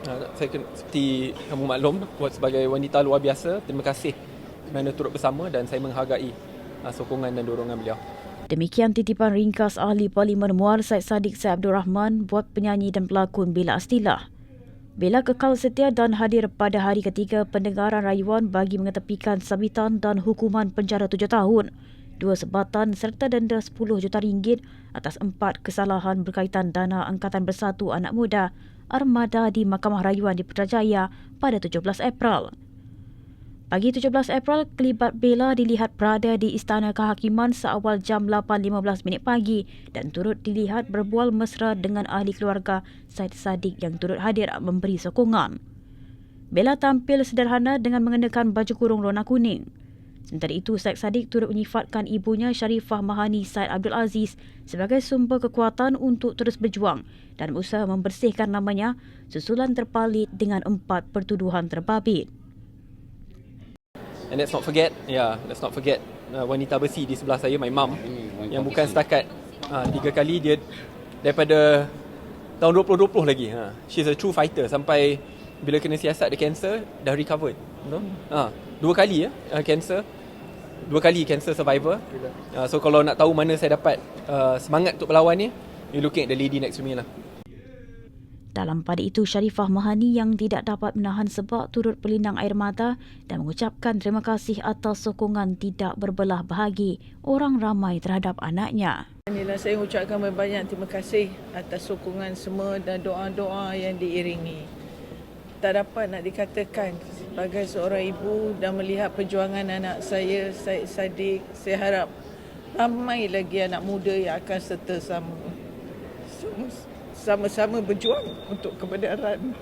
Uh, saya kena, seperti kamu maklum buat sebagai wanita luar biasa, terima kasih kerana turut bersama dan saya menghargai uh, sokongan dan dorongan beliau. Demikian titipan ringkas ahli Parlimen Muar Said Sadiq Said Abdul Rahman buat penyanyi dan pelakon Bella Astila. Bella kekal setia dan hadir pada hari ketiga pendengaran rayuan bagi mengetepikan sabitan dan hukuman penjara tujuh tahun, dua sebatan serta denda 10 juta ringgit atas empat kesalahan berkaitan dana Angkatan Bersatu Anak Muda Armada di Mahkamah Rayuan di Putrajaya pada 17 April. Pagi 17 April, kelibat Bella dilihat berada di Istana Kehakiman seawal jam 8.15 minit pagi dan turut dilihat berbual mesra dengan ahli keluarga Said Sadiq yang turut hadir memberi sokongan. Bella tampil sederhana dengan mengenakan baju kurung warna kuning. Sementara itu, Said Sadiq turut menyifatkan ibunya Sharifah Mahani Said Abdul Aziz sebagai sumber kekuatan untuk terus berjuang dan berusaha membersihkan namanya susulan terpalit dengan empat pertuduhan terbabit. And let's not forget, yeah, let's not forget uh, wanita besi di sebelah saya, my mum, yang bukan setakat uh, tiga kali dia daripada tahun 2020 lagi. Ha. She's a true fighter sampai bila kena siasat dia cancer dah recovered. You know? Ha. Dua kali ya uh, cancer. Dua kali cancer survivor. Uh, so kalau nak tahu mana saya dapat uh, semangat untuk berlawan ni, you looking at the lady next to me lah. Dalam pada itu, Sharifah Mahani yang tidak dapat menahan sebab turut berlinang air mata dan mengucapkan terima kasih atas sokongan tidak berbelah bahagi orang ramai terhadap anaknya. Inilah saya ucapkan banyak terima kasih atas sokongan semua dan doa-doa yang diiringi. Tak dapat nak dikatakan sebagai seorang ibu dan melihat perjuangan anak saya, Syed Saddiq, saya harap ramai lagi anak muda yang akan serta sama. Sama-sama berjuang untuk kebenaran.